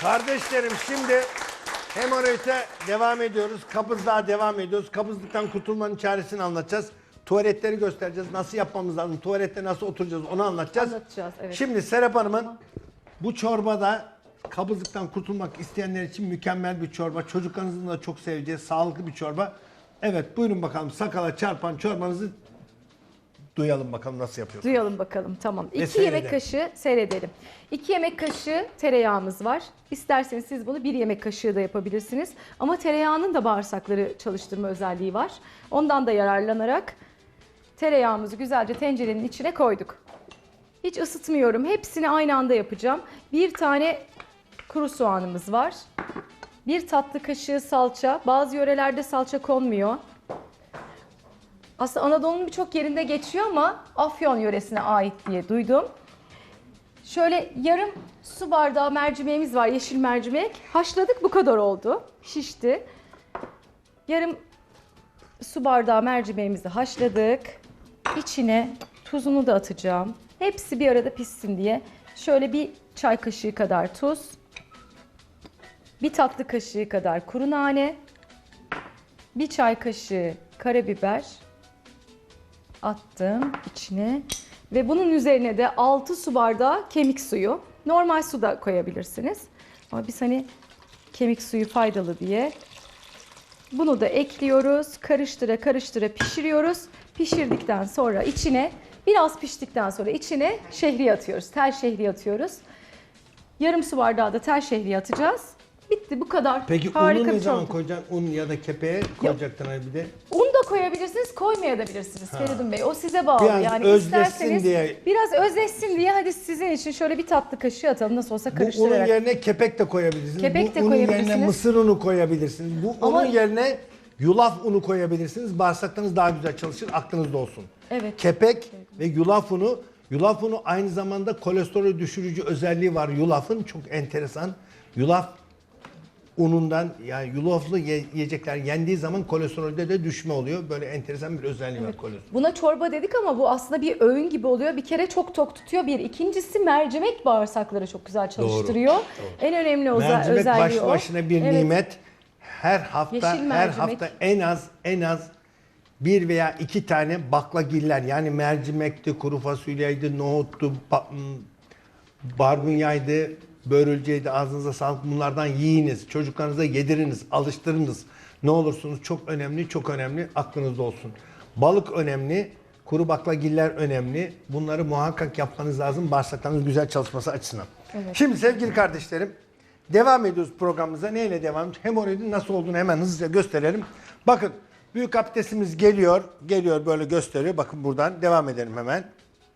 Kardeşlerim şimdi hemoroide devam ediyoruz. Kabızlığa devam ediyoruz. Kabızlıktan kurtulmanın çaresini anlatacağız. Tuvaletleri göstereceğiz. Nasıl yapmamız lazım? Tuvalette nasıl oturacağız onu anlatacağız. Anlatacağız, evet. Şimdi Serap Hanım'ın bu çorbada kabızlıktan kurtulmak isteyenler için mükemmel bir çorba. Çocuklarınızın da çok seveceği sağlıklı bir çorba. Evet buyurun bakalım sakala çarpan çorbanızı duyalım bakalım nasıl yapıyorsunuz. Duyalım bakalım tamam. Ve 2 yemek seyredelim. kaşığı seyredelim. 2 yemek kaşığı tereyağımız var. İsterseniz siz bunu 1 yemek kaşığı da yapabilirsiniz. Ama tereyağının da bağırsakları çalıştırma özelliği var. Ondan da yararlanarak tereyağımızı güzelce tencerenin içine koyduk. Hiç ısıtmıyorum. Hepsini aynı anda yapacağım. Bir tane kuru soğanımız var. Bir tatlı kaşığı salça. Bazı yörelerde salça konmuyor. Aslında Anadolu'nun birçok yerinde geçiyor ama Afyon yöresine ait diye duydum. Şöyle yarım su bardağı mercimeğimiz var, yeşil mercimek. Haşladık bu kadar oldu. Şişti. Yarım su bardağı mercimeğimizi haşladık. İçine tuzunu da atacağım. Hepsi bir arada pişsin diye. Şöyle bir çay kaşığı kadar tuz. Bir tatlı kaşığı kadar kuru nane. Bir çay kaşığı karabiber attım içine ve bunun üzerine de 6 su bardağı kemik suyu. Normal su da koyabilirsiniz. Ama biz hani kemik suyu faydalı diye bunu da ekliyoruz. Karıştıra karıştıra pişiriyoruz. Pişirdikten sonra içine biraz piştikten sonra içine şehriye atıyoruz. Tel şehriye atıyoruz. Yarım su bardağı da tel şehriye atacağız. Bitti bu kadar. Peki Harika unu ne bir zaman çorba. koyacaksın? Un ya da kepeğe koyacaktın hani bir de. Koyabilirsiniz, koymayabilirsiniz Feridun Bey. O size bağlı. Biraz yani özleşsin isterseniz diye. biraz özleşsin diye hadi sizin için şöyle bir tatlı kaşığı atalım. Nasıl olsa Bu unun karıştırarak. yerine kepek de koyabilirsiniz. Kepek Bu de unun yerine koyabilirsiniz. mısır unu koyabilirsiniz. Bu Ama- unun yerine yulaf unu koyabilirsiniz. Bağırsaklarınız daha güzel çalışır. Aklınızda olsun. Evet. Kepek ve yulaf unu. Yulaf unu aynı zamanda kolesterolü düşürücü özelliği var yulafın. Çok enteresan. Yulaf unundan yani yulaflı ye- yiyecekler yendiği zaman kolesterolde de düşme oluyor. Böyle enteresan bir özelliği var kolesterol. Buna çorba dedik ama bu aslında bir öğün gibi oluyor. Bir kere çok tok tutuyor bir. İkincisi mercimek bağırsakları çok güzel çalıştırıyor. En önemli özel, Mercimek özelliği baş o. başına bir Evet. nimet. Her hafta Yeşil her mercimek. hafta en az en az bir veya iki tane baklagiller yani mercimekti, kuru fasulyeydi, nohuttu, ba- m, barbunyaydı, börülceydi ağzınıza sağlık bunlardan yiyiniz. Çocuklarınıza yediriniz, alıştırınız. Ne olursunuz çok önemli, çok önemli aklınızda olsun. Balık önemli, kuru baklagiller önemli. Bunları muhakkak yapmanız lazım bağırsaklarınız güzel çalışması açısından. Şimdi sevgili kardeşlerim devam ediyoruz programımıza. Neyle devam ediyoruz? Hemoroidin nasıl olduğunu hemen hızlıca gösterelim. Bakın büyük abdestimiz geliyor. Geliyor böyle gösteriyor. Bakın buradan devam edelim hemen.